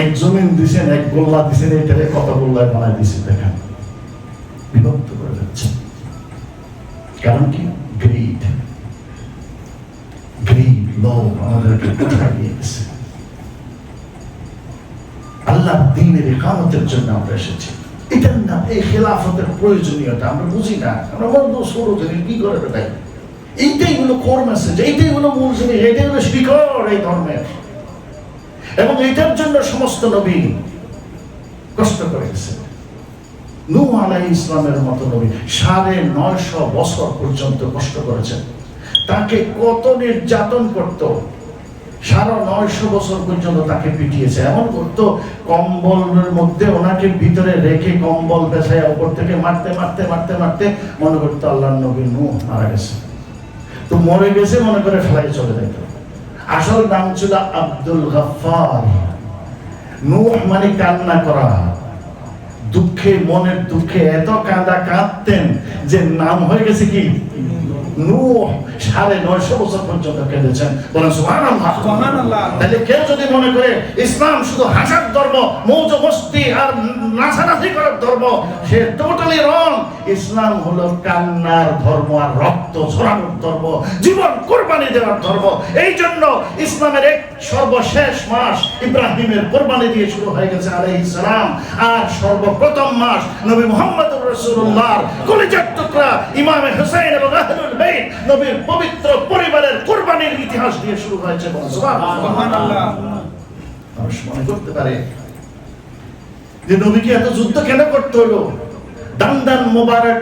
এক জমিন দিছেন, এক গোল্লা দিছেন এটারে কত গোল্লায় বানাই দিছে, দেখেন। বিভক্ত করে যাচ্ছে কারণ কি? গ্রিড গ্রিড লোভ আমাদেরকে কোথায় নিয়ে গেছে। আল্লাহ দিনের একামতের জন্য আমরা এসেছি। এটার এই খেলাফতের প্রয়োজনীয়তা, আমরা বুঝি না। আমরা বন্ধ ষোলো জিনিস কি করে বেটাই এইটাই হলো কোর মেসেজ এইটাই হলো মূল জিনিস, এইটাই হলো শিকড় এই ধর্মের। এবং এটার জন্য সমস্ত নবী কষ্ট করে গেছে নূ আলাই ইসলামের মতো নবী সাড়ে নয়শো বছর পর্যন্ত কষ্ট করেছেন। তাকে কত নির্যাতন করত, সাড়ে নয়শো বছর পর্যন্ত তাকে পিটিয়েছে। এমন করতো, কম্বলের মধ্যে ওনাকে ভিতরে রেখে কম্বল বেছায় উপর থেকে মারতে মারতে মারতে মারতে মনে করতো আল্লাহ নবী নূ মারা গেছে। তো মরে গেছে, মনে করে ফেলাই চলে যেত। আসল নাম ছিল আব্দুল গফার নূহ মানে কান্না করা। দুঃখে, মনের দুঃখে এত কাঁদা কাঁদতেন যে নাম হয়ে গেছে কি? নূহ সাড়ে নয়শো বছর পর্যন্ত কেঁদেছেন। বলেন সুবহানাল্লাহ। তাহলে কেউ যদি মনে করে ইসলাম শুধু হাসার ধর্ম মৌজ মস্তি আর নাচানাচি করার ধর্ম সে টোটালি রং ইসলাম হলো কান্নার ধর্ম আর রক্ত ছড়ানোর ধর্ম জীবন কোরবানি দেওয়ার ধর্ম। এই জন্য ইসলামের এক সর্বশেষ মাস ইব্রাহিমের কোরবানি দিয়ে শুরু হয়ে গেছে আলাইহিস সালাম। আর সর্বপ্রথম মাস নবী মুহাম্মদ রাসূলুল্লাহর কলিজার টুকরা ইমাম হুসাইন এবং আহলুল বাইত নবীর পবিত্র পরিবারের কোরবানির ইতিহাস দিয়ে শুরু হয়েছে। মানুষ মনে করতে পারে যে নবীকে এত যুদ্ধ কেন করতে হলো? দান দান মোবারক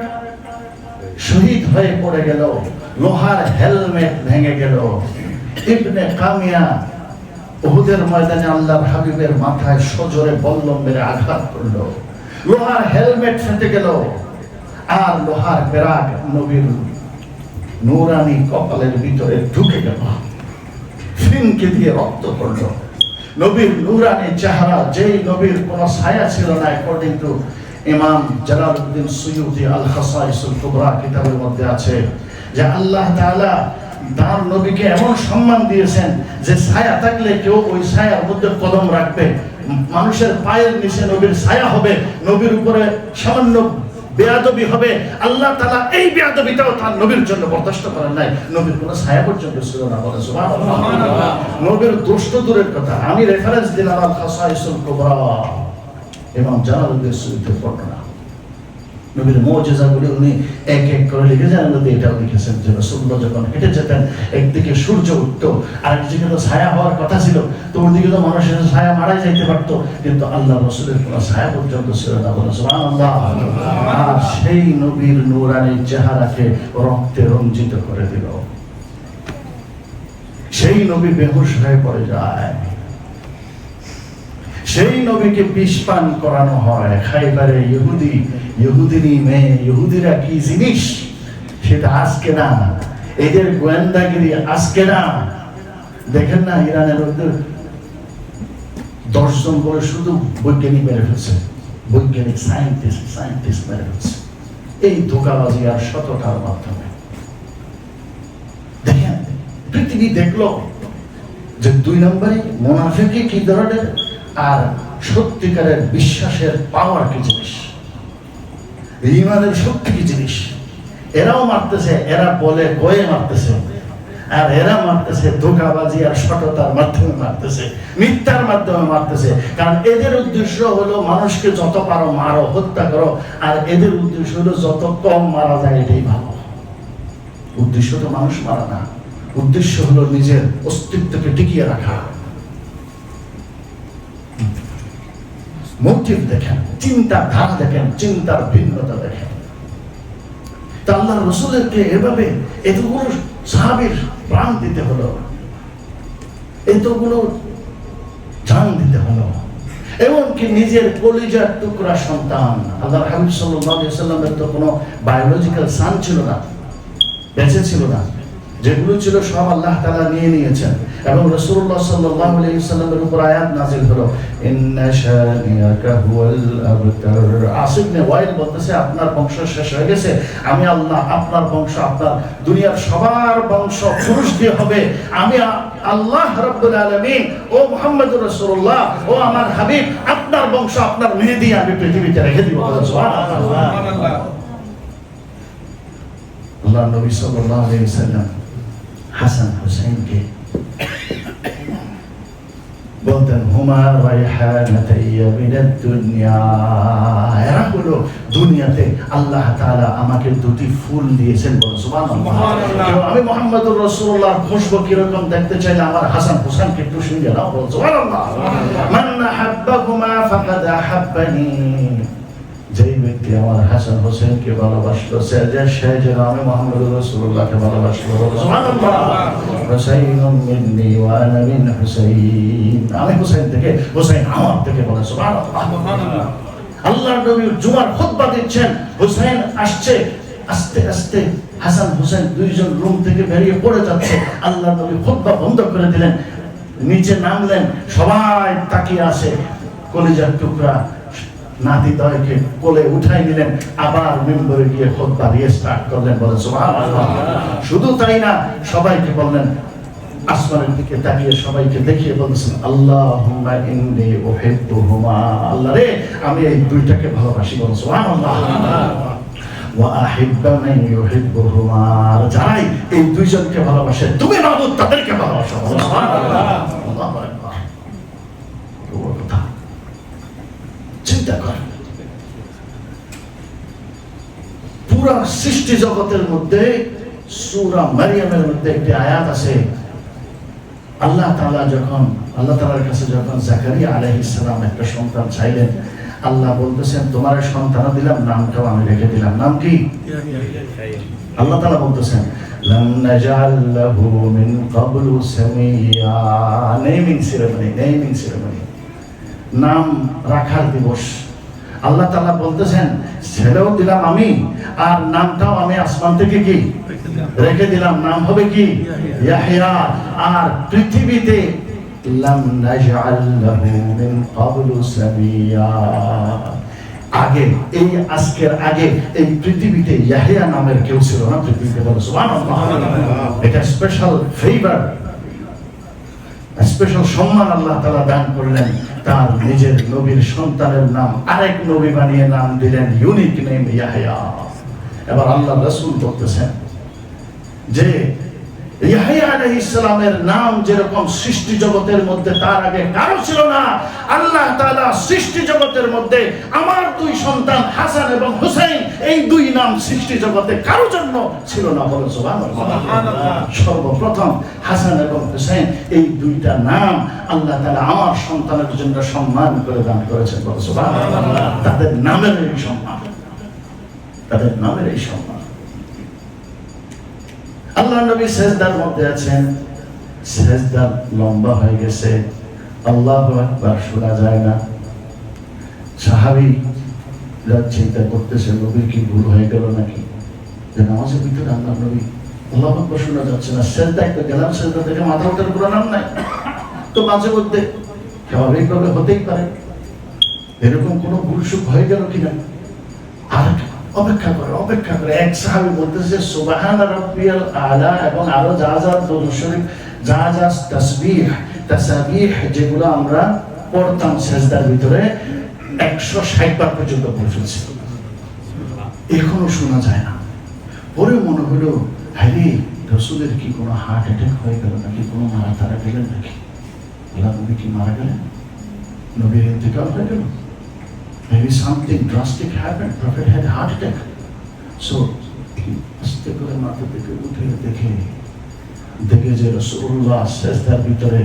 শহীদ হয়ে পড়ে গেল লোহার হেলমেট ভেঙে গেল ইবনে কামিয়া উহুদের ময়দানে আল্লাহর হাবিবের মাথায় সজোরে বল্লম মেরে আঘাত করল। লোহার হেলমেট ফেটে গেল আর লোহার পেরাক নবীর নূরানি কপালের ভিতরে ঢুকে গেল। ফিনকে দিয়ে রক্ত পড়ল। নবীর নুরানি চেহারা যেই নবীর কোন ছায়া ছিল না অ্যাকর্ডিং টু ইমাম জালালউদ্দিন সুয়ুতি আল খাসাইসুল কুবরা কিতাবের মধ্যে আছে যে আল্লাহ তাআলা তার নবীকে এমন সম্মান দিয়েছেন যে ছায়া থাকলে কেউ ওই ছায়ার মধ্যে কদম রাখবে। মানুষের পায়ের নিচে নবীর ছায়া হবে, নবীর উপরে সামান্য বেয়াদবি হবে। আল্লাহ তাআলা এই বেয়াদবিটাও তার নবীর জন্য বরদাস্ত করেন নাই। নবীর কোনো ছায়া পর্যন্ত ছিল না, বলে। নবীর দোষ তো দূরের কথা। আমি রেফারেন্স দিলাম আল খাসাইসুল কুবরা। এবং জালালউদ্দিন সুয়ুতি বর্ণনা নবীর মুজিজাগুলি উনি এক এক করে লিখে যান নদী এটাও লিখেছেন যে রাসূলুল্লাহ যখন হেঁটে যেতেন, একদিকে সূর্য উঠতো, আরেকদিকে তো ছায়া হওয়ার কথা ছিল, তো ওদিকে তো মানুষের ছায়া মারাই যাইতে পারতো, কিন্তু আল্লাহ রসুলের কোনো ছায়া পর্যন্ত ছিল না। বলে আর সেই নবীর নূরানি চেহারাকে রক্তে রঞ্জিত করে দিল। সেই নবী বেহুশ হয়ে পড়ে যায়। সেই নবীকে বিষ পান করানো হয়, খাইবারে ইহুদি ইহুদিনী মেয়ে ইহুদিরা কি জিনিস? সেটা আজকে না। এদের গোয়েন্দাগিরি আজকে না। দেখেন না ইরানের ওদের দশজন করে শুধু বৈজ্ঞানিক মেরে ফেলছে বৈজ্ঞানিক সায়েন্টিস্ট সায়েন্টিস্ট মেরে ফেলছে এই ধোকাবাজি আর সততার মাধ্যমে। দেখেন, পৃথিবী দেখল যে দুই নম্বরে মোনাফেকে কি ধরনের আর সত্যিকারের বিশ্বাসের পাওয়ার কি জিনিস? ইমানের শক্তি কি জিনিস। এরাও মারতেছে, এরা বলে বয়ে মারতেছে। আর এরা মারতেছে, ধোকাবাজি আর সততার মাধ্যমে মারতেছে, মিথ্যার মাধ্যমে মারতেছে। কারণ এদের উদ্দেশ্য হলো মানুষকে যত পারো মারো, হত্যা করো। আর এদের উদ্দেশ্য হলো যত কম মারা যায় এটাই ভালো। উদ্দেশ্য তো মানুষ মারা না। উদ্দেশ্য হলো নিজের অস্তিত্বকে টিকিয়ে রাখা। মোটিভ দেখেন চিন্তা ধারা দেখেন, চিন্তার ভিন্নতা দেখেন। তা আল্লাহ রসুলেরকে এভাবে এতগুলো সাহাবির প্রাণ দিতে হলো, এতগুলো জান দিতে হলো, এমনকি নিজের কলিজার টুকরা সন্তান আল্লাহ হাবিব সাল্লামের তো কোনো বায়োলজিক্যাল সান ছিল না, বেঁচে ছিল না। যেগুলো ছিল সব আল্লাহ তাআলা নিয়ে নিয়েছেন। এবং রাসূলুল্লাহ সাল্লাল্লাহু আলাইহি সাল্লামের উপর আয়াত নাযিল হলো আসিফ নে ওয়াইল বলতেছে আপনার বংশ শেষ হয়ে গেছে। আমি আল্লাহ আপনার বংশ আপনার দুনিয়ার সবার বংশ পুরুষ দিয়ে হবে। আমি আল্লাহ রাব্বুল আলামিন ও মুহাম্মদুর রাসূলুল্লাহ ও আমার হাবিব আপনার বংশ আপনার মেহেদি আমি পৃথিবীতে রেখে দিব। আল্লাহ নবী সাল্লাল্লাহু আলাইহি ওয়াসাল্লাম হাসান হুসাইনকে বলতেন হুমা এরা হলো দুনিয়াতে আল্লাহ তাআলা আমাকে দুটি ফুল দিয়েছেন আমি মুহাম্মদুর রাসূলুল্লাহ খুশবু কীরকম দেখতে চাইলে আমার হাসান হুসাইনকে একটু শুনিয়ে নাও বলো ব্যক্তি আমার হাসান হোসেনকে ভালোবাসলো যে আমি মোহাম্মদ রসুল্লাহকে ভালোবাসলো সুবহানাল্লাহ। মিন্নি ওয়া মিন হুসাইন। আমি থেকে হুসাইন আমার থেকে বলে সুবহানাল্লাহ। আল্লাহর নবী জুমার খুতবা দিচ্ছেন আসছে আস্তে আস্তে হাসান হুসেন দুইজন রুম থেকে বেরিয়ে পড়ে যাচ্ছে। আল্লাহ নবী খুতবা বন্ধ করে দিলেন নিচে নামলেন সবাই তাকিয়ে আছে কলিজার টুকরা নাতি দয়কে কোলে উঠাই নিলেন, আবার মেম্বরে গিয়ে খুতবা দিয়ে স্টার্ট করলেন বলে শুধু তাই না, সবাইকে বললেন, আসমানের দিকে তাকিয়ে সবাইকে দেখিয়ে বলতেছেন, আল্লাহুম্মা ইন্নী উহিব্বুহুমা। আল্লাহ রে, আমি এই দুইটাকে ভালোবাসি বল সুবহানাল্লাহ। ওয়া আহিব্বা ইউহিব্বুহুমা আর যারাই এই দুইজনকে ভালোবাসে, তুমি মাবুদ তাদেরকে ভালোবাসো বলো সুবহানাল্লাহ আল্লাহু আকবার কত বড় কথা চিন্তা কর। পুরা সৃষ্টি জগতের মধ্যে, সূরা মারিয়ামের মধ্যে একটি আয়াত আছে। আল্লাহ তাআলা যখন, আল্লাহ তাআলার কাছে যখন জাকারিয়া আলাইহিস সালাম একটা সন্তান চাইলেন, আল্লাহ বলতেছেন, তোমার সন্তান দিলাম, নামটাও আমি রেখে দিলাম। নাম কি? আল্লাহ তাআলা বলতেছেন নাজাল লাহু মিন ক্বাবলু Samia. Naming ceremony naming ceremony. নাম রাখার দিবস। আল্লাহ তাআলা বলতেছেন ছেলেও দিলাম আমি আর নামটাও আমি আসমান থেকে কি? রেখে দিলাম। নাম হবে কি? ইয়াহইয়া আর পৃথিবীতে লাম নাজআল মিন ক্বাবলু সামিয়া আগে এই আজকের আগে এই পৃথিবীতে ইয়াহিয়া নামের কেউ ছিল না। পৃথিবীতে বলো সুবহানাল্লাহ। এটা স্পেশাল ফেভার স্পেশাল সম্মান আল্লাহ তালা দান করলেন। তার নিজের নবীর সন্তানের নাম আরেক নবী বানিয়ে নাম দিলেন ইউনিক নেম ইয়াহিয়া। এবার আল্লাহ রসুল করতেছেন যে ইয়াহিয়া আলাইহিস সালামের নাম যেরকম সৃষ্টি জগতের মধ্যে তার আগে কারও ছিল না। আল্লাহ তাআলা সৃষ্টি জগতের মধ্যে আমার দুই সন্তান হাসান এবং হুসাইন এই দুই নাম সৃষ্টি জগতে কারও জন্য ছিল না বলে সুবহানাল্লাহ। সর্বপ্রথম হাসান এবং হুসাইন এই দুইটা নাম আল্লাহ তাআলা আমার সন্তানের জন্য সম্মান করে দান করেছেন বলে সুবহানাল্লাহ। তাদের নামের এই সম্মান তাদের নামের এই সম্মান। আল্লাহ নবী সেজদার মধ্যে আছেন। সেজদা লম্বা হয়ে গেছে। আল্লাহ একবার শোনা যায় না। সাহাবি চিন্তা করতেছে, নবীর কি ভুল হয়ে গেল নাকি? যে নামাজের ভিতরে আল্লাহ নবী আল্লাহ আকবার শোনা যাচ্ছে না। সেজদা একটা গেলাম, সেজদা থেকে মাথা ওঠার কোনো নাম নাই। তো মাঝে মধ্যে স্বাভাবিকভাবে হতেই পারে। এরকম কোনো ভুল সুখ হয়ে গেল কিনা? আর অপেক্ষা করে অপেক্ষা করে। এক সাহাবি বলতেছে, সুবহান রাব্বিয়াল আলা এবং আরও যা যা দরুদ যা যা তাসবিহ, তাসাবিহ যেগুলো আমরা পড়তাম সেজদার ভিতরে, একশো ষাট বার পর্যন্ত পড়ে ফেলছি। এখনও শোনা যায় না। পরে মনে হলো, হ্যারি, রসুলের কি কোনো হার্ট অ্যাটাক হয়ে গেল নাকি, কোনো মারা তারা গেলেন নাকি? আল্লাহ নবী কি মারা গেলেন? নবীর ইন্তেকাল হয়ে গেল? Maybe something drastic happened. Prophet had a heart attack. So, he আস্তে করে মাথা থেকে উঠে দেখে দেখে যে রসুল্লাহ শেষদার ভিতরে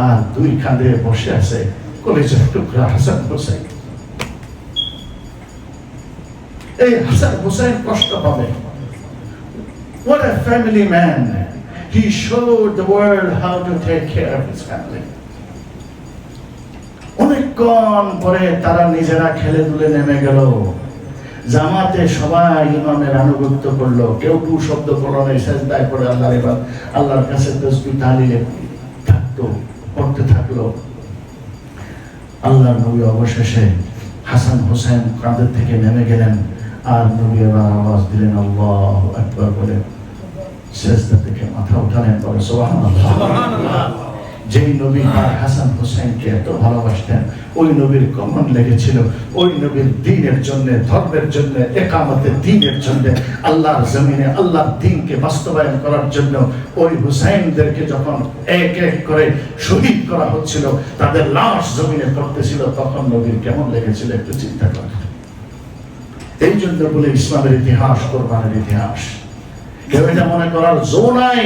আর দুই কাঁধে বসে আছে কলেজের টুকরা হাসান হোসেন এই হাসান হোসেন কষ্ট পাবে What a family man. He showed the world how to take care of his family. অনেকক্ষণ পরে তারা নিজেরা খেলে দুলে নেমে গেল। জামাতে সবাই ইমামের আনুগত্য করল। কেউ টু শব্দ করল না সেজদায় করে আল্লাহর এবার আল্লাহর কাছে তসবি তালিলে থাকতো, পড়তে থাকল। আল্লাহর নবী অবশেষে হাসান হোসেন কাঁধের থেকে নেমে গেলেন আর নবী এবার আওয়াজ দিলেন, আল্লাহ একবার বলে। শেষদা থেকে মাথা উঠালেন, বলে সুবহানাল্লাহ। যেই নবী তার হাসান হোসেনকে এত ভালোবাসতেন, ওই নবীর কমন লেগেছিল, ওই নবীর দিনের জন্য, ধর্মের জন্য, একামতের দিনের জন্য, আল্লাহর জমিনে, আল্লাহর দিনকে বাস্তবায়ন করার জন্য ওই হুসাইনদেরকে যখন এক এক করে শহীদ করা হচ্ছিল, তাদের লাশ জমিনে পড়তেছিল তখন নবীর কেমন লেগেছিল একটু চিন্তা করেন এই জন্য বলে ইসলামের ইতিহাস, কোরবানের ইতিহাস। কেউ এটা মনে করার জো নাই।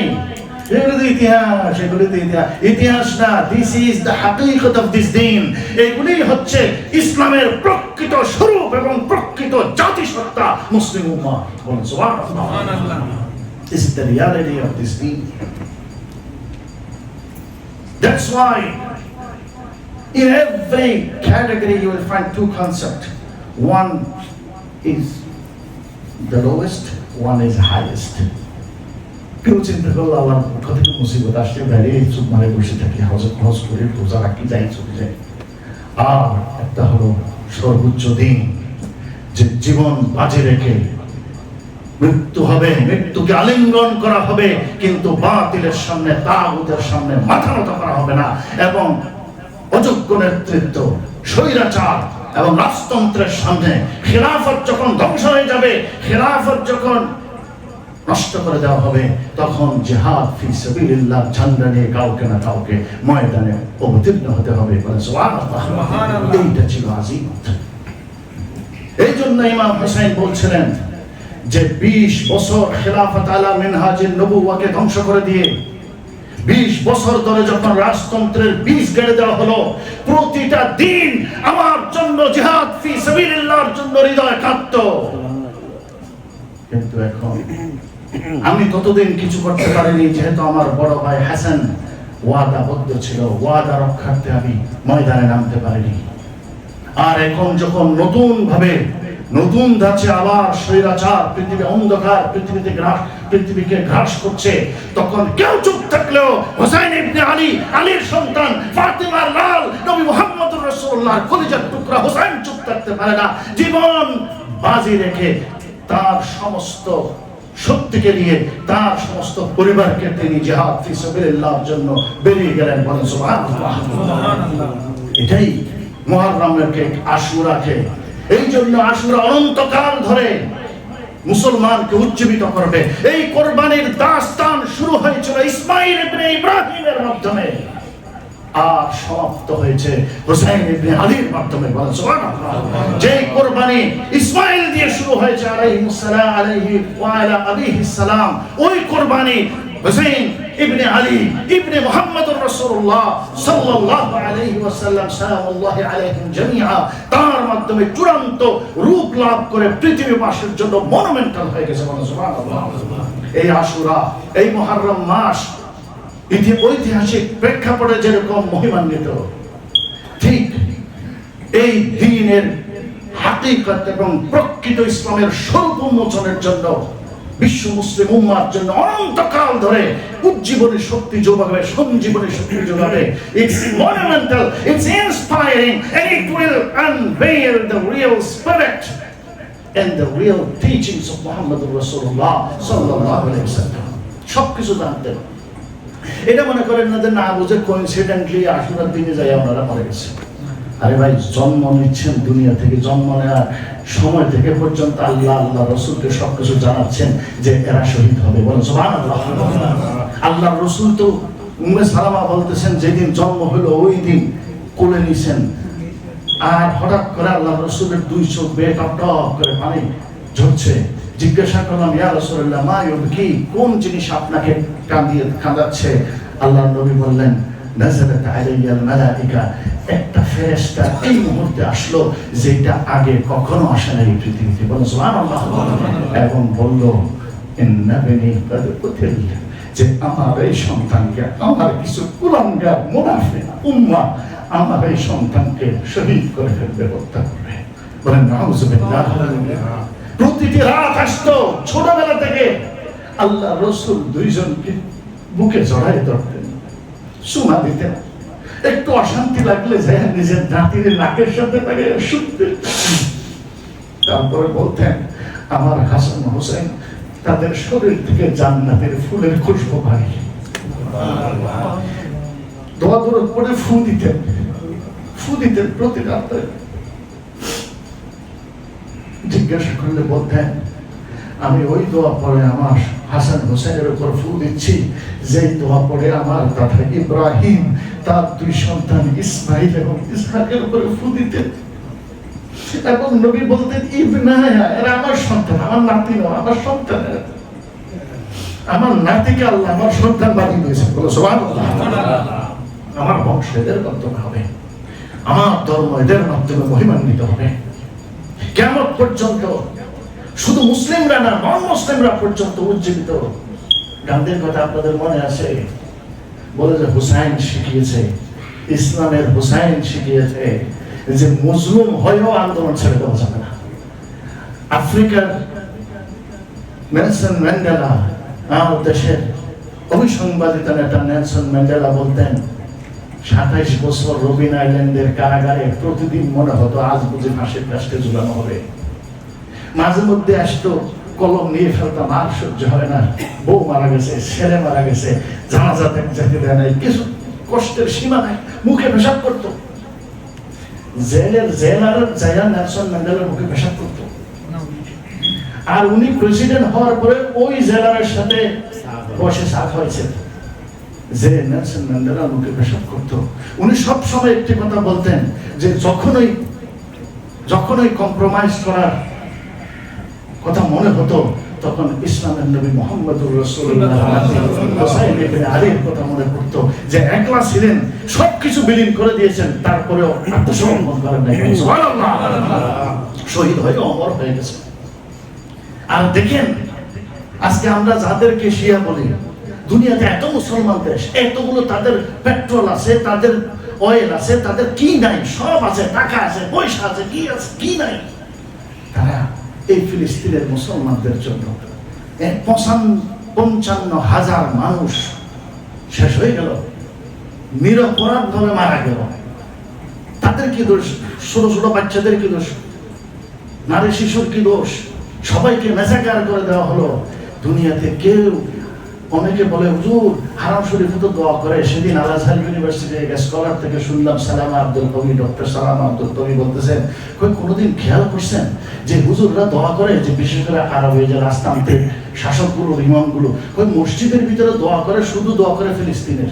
এগুলো তো ইতিহাস এগুলো তো ইতিহাস ইতিহাস না দিস ইজ দ্য হাকিকত অফ দিস দিন এগুলি হচ্ছে ইসলামের প্রকৃত স্বরূপ এবং প্রকৃত জাতিসত্তা মুসলিম উম্মাহ বলুন সুবহানাল্লাহ This is the reality of this deen. That's why in every category you will find two concepts. One is the lowest, one is highest. কেউ চিন্তা করল, আমার পক্ষ থেকে মুসিবত আসছে বাইরে চুপ মারে বসে থাকি, হজ হজ করে রোজা রাখি, যাই, চলে যাই। আর একটা হলো সর্বোচ্চ দিন, যে জীবন বাজে রেখে মৃত্যু হবে, মৃত্যুকে আলিঙ্গন করা হবে, কিন্তু বাতিলের সামনে, তাগুতের সামনে মাথা নত করা হবে না। এবং অযোগ্য নেতৃত্ব, স্বৈরাচার এবং রাজতন্ত্রের সামনে খেলাফত যখন ধ্বংস হয়ে যাবে, খেলাফত যখন নষ্ট করে দেওয়া হবে তখন জেহাদ ফি সাবিলিল্লাহ ঝান্ডা নিয়ে কাউকে না কাউকে ময়দানে অবতীর্ণ হতে হবে বলে। এইটা ছিল আজিমত এই জন্য ইমাম হোসেন বলছিলেন যে 20 বছর খেলাফত আলা মিনহাজের নবুয়াকে ধ্বংস করে দিয়ে 20 বছর ধরে যখন রাজতন্ত্রের বীজ গেড়ে দেওয়া হলো প্রতিটা দিন আমার জন্য জিহাদ ফি সাবিলিল্লাহর জন্য হৃদয় কাঁদতো কিন্তু এখন আমি ততদিন কিছু করতে পারিনি, যেহেতু আমার বড় ভাই হাসান ওয়াদাবদ্ধ ছিল। ওয়াদা রক্ষার্থে আমি ময়দানে নামতে পারিনি। আর এখন যখন নতুন ভাবে নতুন ধাঁচে আবার স্বৈরাচার পৃথিবী অন্ধকার পৃথিবীতে গ্রাস, পৃথিবীকে গ্রাস করছে, তখন কেউ চুপ থাকলেও হোসাইন ইবনে আলী, আলীর সন্তান ফাতিমার লাল নবী মুহাম্মদুর রাসূলুল্লাহ কলিজার টুকরা হোসাইন চুপ থাকতে পারে না। জীবন বাজি রেখে তার সমস্ত শক্তিকে নিয়ে তার সমস্ত পরিবারকে তিনি জিহাদ জন্য বেরিয়ে গেলেন বলেন, সুবহানাল্লাহ। এটাই মহারমের কেক আশুরা কেক এই জন্য আশুরা অনন্তকাল ধরে মুসলমানকে উজ্জীবিত করবে। এই কোরবানির দাস্তান শুরু হয়েছিল ইসমাইল ইব্রাহিমের মাধ্যমে। আর সমাপ্ত হয়েছে। ইবনে আলীর মাধ্যমে বলেন, সুবহানাল্লাহ। কোরবানি দিয়ে শুরু হয়েছে সালাম, আলাইহি ওয়া আলা সালাম, ওই কোরবানি হোসেন ইবনে আলী ইবনে মুহাম্মদুর রাসূলুল্লাহ সাল্লাল্লাহু আলাইহি তার মাধ্যমে চূড়ান্ত রূপ লাভ করে পৃথিবীবাসীর জন্য মনুমেন্টাল হয়ে গেছে বলেন, সুবহানাল্লাহ। এই আশুরা, এই মুহররম মাস ইতি ঐতিহাসিক প্রেক্ষাপটে যেরকম মহিমান্বিত, ঠিক এই দিনের হাকিকত এবং প্রকৃত ইসলামের স্বরূপ উন্মোচনের জন্য, বিশ্ব মুসলিম উম্মার জন্য অনন্তকাল ধরে উজ্জীবনী শক্তি যোগাবে সঞ্জীবনী শক্তি যোগাবে it's monumental it's inspiring and it will unveil the real spirit and the real teachings of Muhammad Rasulullah sallallahu alaihi wasallam সবকিছু জানতেন। এটা মনে করেন না যে না, বুঝে কোইন্সিডেন্টলি আশুরার দিনে যাই আপনারা মরে গেছে। আরে ভাই, জন্ম নিচ্ছেন দুনিয়া থেকে, জন্ম নেওয়ার সময় থেকে পর্যন্ত আল্লাহ আল্লাহ রসুলকে সবকিছু জানাচ্ছেন যে এরা শহীদ হবে। বলেন, সুবহানাল্লাহ। আল্লাহ রসুল তো উমে সালামা বলতেছেন, যেদিন জন্ম হলো, ওই দিন কোলে নিছেন। আর হঠাৎ করে আল্লাহ রসুলের দুই চোখ বেয়ে টপ টপ করে পানি ঝরছে। জিজ্ঞাসা করলাম, ইয়া রসুল্লাহ মা কি কোন জিনিস আপনাকে কাঁদিয়ে কাঁদাচ্ছে? আল্লাহ নবী বললেন নাজারাত আলাইয়াল মালাইকা। একটা ফেরেশতা এই মুহূর্তে আসলো, যেটা আগে কখনো আসে না এই পৃথিবীতে। বলো সুবহানাল্লাহ। এবং বলল, ইন্না বিনি কাদ কুতিল যে আমার এই সন্তানকে, আমার কিছু কুলাঙ্গার মুনাফিক উম্মাহ আমার এই সন্তানকে শহীদ করে ফেলবে, হত্যা করবে। বলেন, নাউজুবিল্লাহ। প্রতিটি রাত আসতো। ছোটবেলা থেকে আল্লাহ রসুল দুইজনকে বুকে জড়াই ধরতেন সুমা দিতেন। একটু অশান্তি লাগলে যে নিজের নাতির নাকের সাথে তাকে শুনতেন তারপরে বলতেন আমার হাসান হোসেন তাদের শরীর থেকে জান্নাতের ফুলের খুশবু পাই দোয়া দূরত পরে ফু দিতেন। ফু দিতেন প্রতি রাত্রে জিজ্ঞাসা করলে বলতেন আমি ওই দোয়া পরে আমার হাসান হোসেনের উপর ফু দিচ্ছি, যেই দোয়া পরে আমার দাদা ইব্রাহিম, তার দুই সন্তান ইসমাইল এবং ইসহাকের উপরে ফু দিতেন এবং নবী বলতেন ইবনায়া এরা আমার সন্তান, আমার নাতি নয়, আমার সন্তান আমার নাতিকে আল্লাহ আমার সন্তান বানিয়ে দিয়েছে বলো আমার বংশ এদের মাধ্যমে হবে, আমার ধর্ম এদের মাধ্যমে মহিমান্বিত হবে। কেমন পর্যন্ত? শুধু মুসলিমরা না নন মুসলিমরা পর্যন্ত উজ্জীবিত। গান্ধীর কথা আপনাদের মনে আছে? বলে যে হুসাইন শিখিয়েছে, ইসলামের হুসাইন শিখিয়েছে যে মুসলিম হয়েও আন্দোলন ছেড়ে দেওয়া যাবে না। আফ্রিকার নেলসন ম্যান্ডেলা আমার দেশের অভিসংবাদিত নেতা নেলসন ম্যান্ডেলা বলতেন সাতাইশ বছর রবিন আইল্যান্ডের কারাগারে প্রতিদিন মনে হতো আজ বুঝে ফাঁসির কাজকে ঝুলানো হবে। মাঝে মধ্যে আসতো, কলম নিয়ে ফেলতাম, আর সহ্য হয় না। বউ মারা গেছে, ছেলে মারা গেছে, জানাজা যেতে দেয় নাই, কিছু কষ্টের সীমা নাই, মুখে পেশাব করতো। জেলের জেলার জায়গা নেলসন ম্যান্ডেলার মুখে পেশাব করতো। আর উনি প্রেসিডেন্ট হওয়ার পরে ওই জেলারের সাথে বসে সাথ হয়েছে যে নেলসন ম্যান্ডেলা মুখে পেশাব করতো। উনি সব সময় একটি কথা বলতেন যে যখনই যখনই কম্প্রোমাইজ করার কথা মনে হতো, তখন ইসলামের নবী ইবনে আলীর কথা মনে পড়তো যে একলা ছিলেন, সবকিছু বিলীন করে দিয়েছেন, তারপরেও আত্মসমর্পণ করেন শহীদ হয়ে অমর হয়ে গেছে। আর দেখেন, আজকে আমরা যাদেরকে শিয়া বলি দুনিয়াতে এত মুসলমান দেশ, এতগুলো তাদের পেট্রোল আছে, তাদের অয়েল আছে, তাদের কি নাই, সব আছে, টাকা আছে, পয়সা আছে, কি আছে, কি নাই। তারা এই ফিলিস্তিনের মুসলমানদের জন্য এক পঞ্চান্ন হাজার মানুষ শেষ হয়ে গেল নিরপরাধ ভাবে মারা গেল। তাদের কি দোষ? ছোট ছোট বাচ্চাদের কি দোষ? নারী, শিশুর কি দোষ? সবাইকে মেসাকার করে দেওয়া হলো। দুনিয়াতে কেউ অনেকে বলে, হুজুর, হারাম শরীফে তো দোয়া করে। সেদিন আল ইউনিভার্সিটি স্কলার থেকে শুনলাম, সালামা আব্দুল কবি ডক্টর সালামা আব্দুল কবি বলতেছেন, কই কোনোদিন খেয়াল করছেন যে হুজুররা দোয়া করে? যে বিশেষ করে আরবে যে রাজতান্ত্রিক শাসকগুলো, ইমামগুলো, কই মসজিদের ভিতরে দোয়া করে, শুধু দোয়া করে ফিলিস্তিনের?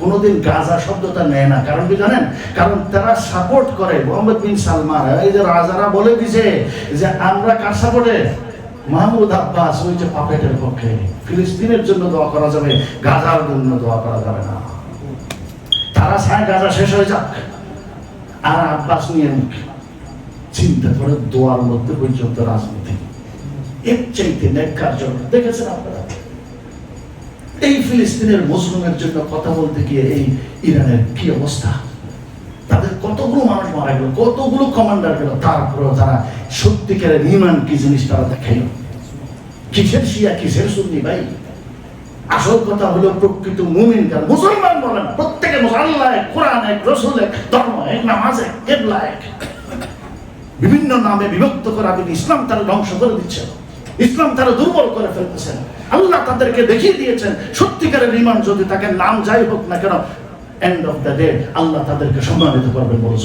কোনোদিন গাজা শব্দটা নেয় না। কারণ কি জানেন? কারণ তারা সাপোর্ট করে। মোহাম্মদ বিন সালমান, এই যে রাজারা বলে দিছে যে, আমরা কার সাপোর্টে মাহমুদ আব্বাস ওই যে পাপেটের পক্ষে। ফিলিস্তিনের জন্য দোয়া করা যাবে, গাজার জন্য দোয়া করা যাবে না। তারা চায় গাজা শেষ হয়ে যাক। আর আব্বাস নিয়ে চিন্তা করে দোয়ার মধ্যে পর্যন্ত রাজনীতি। এর চাইতে নেককার জন্য দেখেছেন আপনারা? এই ফিলিস্তিনের মুসলিমের জন্য কথা বলতে গিয়ে এই ইরানের কি অবস্থা? তাদের কতগুলো মানুষ মারা গেল, কতগুলো কমান্ডার গেল, তারপরেও তারা সত্যিকারের ইমান কি জিনিস তারা দেখাইল কিসের শিয়া, কিসের সুন্নি ভাই? আসল কথা হলো প্রকৃত মুমিন কার মুসলমান বলেন প্রত্যেকে আল্লাহ কোরআন এক, রসুল এক, ধর্ম এক, নামাজ এক, কেবলা এক। বিভিন্ন নামে বিভক্ত করা তিনি ইসলাম তারা ধ্বংস করে দিচ্ছেন ইসলাম তারা দুর্বল করে ফেলতেছেন আল্লাহ তাদেরকে দেখিয়ে দিয়েছেন, সত্যিকারের ইমান যদি তাকে নাম যাই হোক না কেন end of the day Allah তাদেরকে সম্মানিত করবেন বলো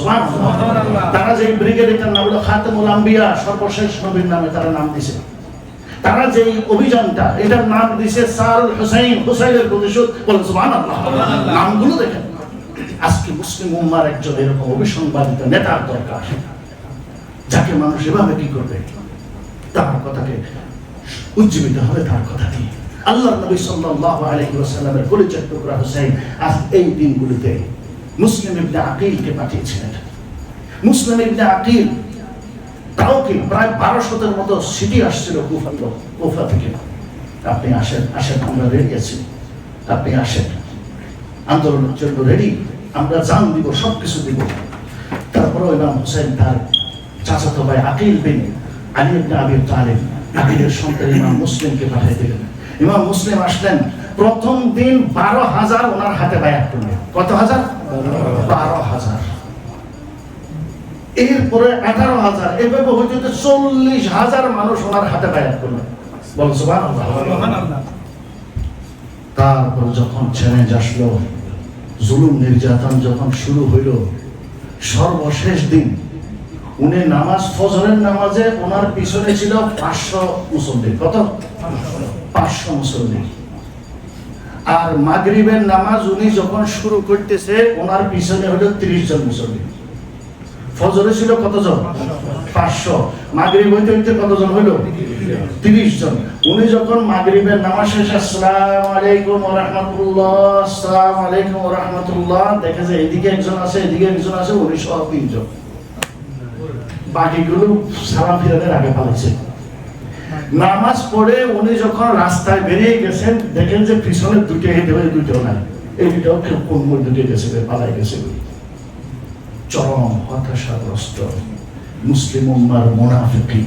তারা যে নাম হলো খাতেমুল আম্বিয়া সর্বশেষ নবীর নামে তারা নাম দিছে। তারা যে অভিযানটা এটার নাম দিছে সাল হুসাইন হুসাইনের প্রতিশোধ বলে সুবহানাল্লাহ। নামগুলো দেখেন। আজকে মুসলিম উম্মার একজন এরকম অভিসংবাদিত নেতার দরকার। যাকে মানুষ এভাবে কি করবে? তার কথাকে উজ্জীবিত হবে তার কথা দিয়ে আল্লাহ নবী সাল্লাল্লাহু আলাইহি ওয়াসাল্লামের পরিচয় টুকরা হোসেন আজ এই দিনগুলিতে মুসলিম ইবনে আকিলকে পাঠিয়েছিলেন। মুসলিম ইবনে আকিল তাও কি প্রায় বারোশতের মতো সিটি আসছিল কুফা কুফা থেকে। আপনি আসেন আসেন, আমরা রেডি আছি। আপনি আসেন। আন্দোলনের জন্য রেডি আমরা জান দিব সব কিছু দিব। তারপরে ইমাম হোসেন তার চাচাতো ভাই আকিল বিন আলী ইবনে আবি তালিব, আকিলের সন্তান ইমাম মুসলিমকে পাঠিয়ে দিলেন। ইমাম মুসলিম আসলেন প্রথম দিন বারো হাজার ওনার হাতে বায়াত করলেন। কত হাজার? বারো হাজার। এরপরে আঠারো হাজার এভাবে হইতে চল্লিশ হাজার মানুষ ওনার হাতে বায়াত করলেন। বলো তারপর যখন চ্যালেঞ্জ আসলো জুলুম নির্যাতন যখন শুরু হইল সর্বশেষ দিন উনি নামাজ, ফজরের নামাজে ওনার পিছনে ছিল পাঁচশো মুসল্লি। কত? পাঁচশো মুসল্লি। আর মাগরিবের নামাজ উনি যখন শুরু করতেছে, ওনার পিছনে হলো ত্রিশ জন মুসল্লি। ফজরে ছিল কতজন? পাঁচশো। মাগরিব হইতে হইতে কতজন হইল? তিরিশ জন। উনি যখন মাগরিবের নামাজ শেষ, আসসালাম আলাইকুম রহমতুল্লাহ, আসসালাম আলাইকুম রহমতুল্লাহ, দেখে যে এদিকে একজন আছে, এদিকে একজন আছে, উনি সহ তিনজন। বাকিগুলো সালাম ফিরাদের আগে পালাইছে। নামাজ পড়ে উনি যখন রাস্তায় বেরিয়ে গেছেন, দেখেন যে পিছনে দুটো হেঁটে হয়ে দুটো নাই। এই দুটো কোন দুটো গেছে পালাই গেছে চরম হতাশাগ্রস্ত মুসলিম উম্মার মোনাফিকি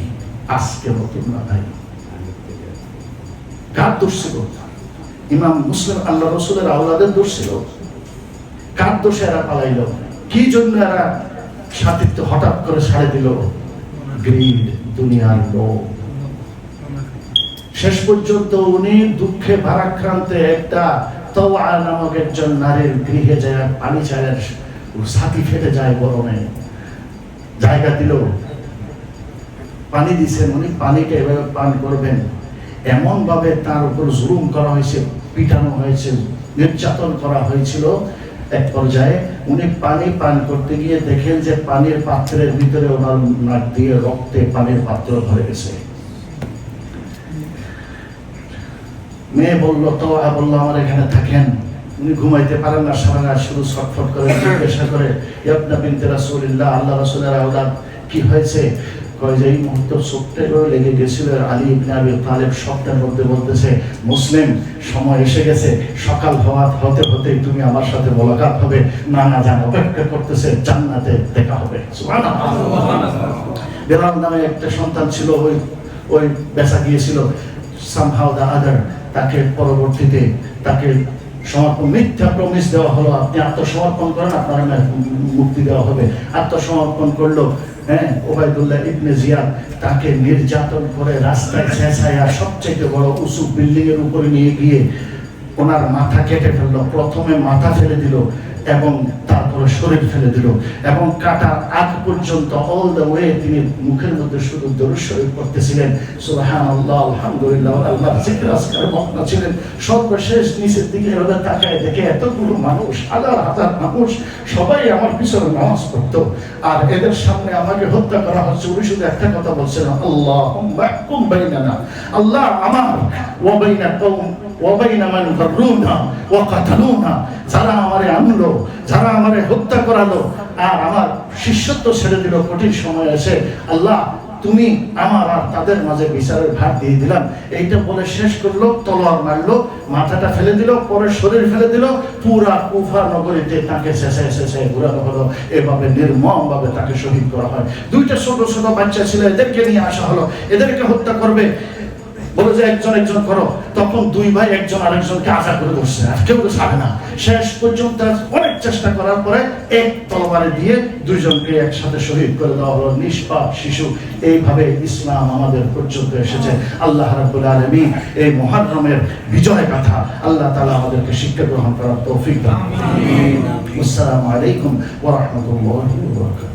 আজকে নতুন না ভাই কার দোষ ছিল? ইমাম মুসলিম আল্লাহ রসুলের আওলাদের দোষ ছিল। কার দোষে এরা পালাইল? কি জন্য এরা সাথিত্ব হঠাৎ করে ছাড়ে দিল গ্রিড দুনিয়ার লোক। শেষ পর্যন্ত উনি দুঃখে ভারাক্রান্তে একটা তওয়া নামক একজন নারীর গৃহে যায়, পানি চায়ের ফেটে যায় গরমে। জায়গা দিল। পানি দিছেন উনি পানিটা এভাবে পান করবেন। এমন ভাবে তার উপর জুলুম করা হয়েছে, পিটানো হয়েছে, নির্যাতন করা হয়েছিল। এক পর্যায়ে উনি পানি পান করতে গিয়ে দেখেন যে পানির পাত্রের ভিতরে ওনার নাক দিয়ে রক্তে পানির পাত্র ভরে গেছে। মেয়ে বলল, তো বলল, আমার এখানে থাকেন। উনি ঘুমাইতে পারেন না, সারা রাত শুধু ছটফট করে জিজ্ঞাসা করে ইয়াবনা বিনতে রাসূলুল্লাহ, আল্লাহ রাসূলের আওলাদ, কি হয়েছে? মুহূর্ত লেগে গেছিল, আলী তালেব মধ্যে বলতেছে, মুসলিম, সময় এসে গেছে, সকাল হওয়া হতে হতে তুমি আমার সাথে মোলাকাত হবে। না না জান অপেক্ষা করতেছে, জান্নাতে দেখা হবে। বেলাল নামে একটা সন্তান ছিল, ওই ওই বেচা গিয়েছিল দা আদার তাকে পরবর্তীতে তাকে সমর্পণ মিথ্যা প্রমিস দেওয়া হলো, আপনি আত্মসমর্পণ করেন, আপনার মুক্তি দেওয়া হবে। আত্মসমর্পণ করল হ্যাঁ ওবায়দুল্লাহ ইবনে জিয়াদ তাকে নির্যাতন করে রাস্তায় ছেঁচাইয়া সবচেয়ে বড় উঁচু বিল্ডিং এর উপরে নিয়ে গিয়ে ওনার মাথা কেটে ফেলল, প্রথমে মাথা ফেলে দিল এবং তারপরে শরীর ফেলে দিল এবং কাটার আগ পর্যন্ত অল দ্য ওয়ে তিনি মুখের মধ্যে শুধু দরুদ শরীফ করতেছিলেন সুবহান আল্লাহ আলহামদুলিল্লাহ আল্লাহ জিকির, আজকার মগ্ন ছিলেন। সর্বশেষ নিচের দিকে এভাবে তাকায় দেখে এতগুলো মানুষ, হাজার হাজার মানুষ, সবাই আমার পিছনে নামাজ পড়তো। আর এদের সামনে আমাকে হত্যা করা হচ্ছে, উনি শুধু একটা কথা বলছেন আল্লাহ বাইনানা, আল্লাহ আমার, ওয়া বাইনা কওম ওয়াবাইনা মান ফাররুনা ওয়া কাতালুনা। যারা আমারে আনলো, যারা আমারে হত্যা করালো, আর আমার শিষ্যত্ব ছেড়ে দিল, কঠিন সময় এসে আল্লাহ, তুমি আমার আর তাদের মাঝে বিচারের ভার দিয়ে দিলাম। এইটা বলে শেষ করল, তলোয়ার মারলো, মাথাটা ফেলে দিল, পরে শরীর ফেলে দিল, পুরা কুফা নগরীতে তাকে শেষে শেষে ঘুরানো হলো। এভাবে নির্মম ভাবে তাকে শহীদ করা হয়। দুইটা ছোট ছোট বাচ্চা ছিল এদেরকে নিয়ে আসা হলো, এদেরকে হত্যা করবে। বলে যে একজন একজন করো তখন দুই ভাই একজন আরেকজনকে আশা করে বসছে। আর কেউ তো ছাড়ে না। শেষ পর্যন্ত অনেক চেষ্টা করার পরে এক তলবারে দিয়ে দুইজনকে একসাথে শহীদ করে দেওয়া হলো। নিষ্পাপ শিশু। এইভাবে ইসলাম আমাদের পর্যন্ত এসেছে। আল্লাহ রাব্বুল আলামিন এই মুহররমের বিজয় কথা আল্লাহ তালা আমাদেরকে শিক্ষা গ্রহণ করার তৌফিক দান আসসালামু আলাইকুম ওয়া রাহমাতুল্লাহি ওয়া বারাকাতুহু।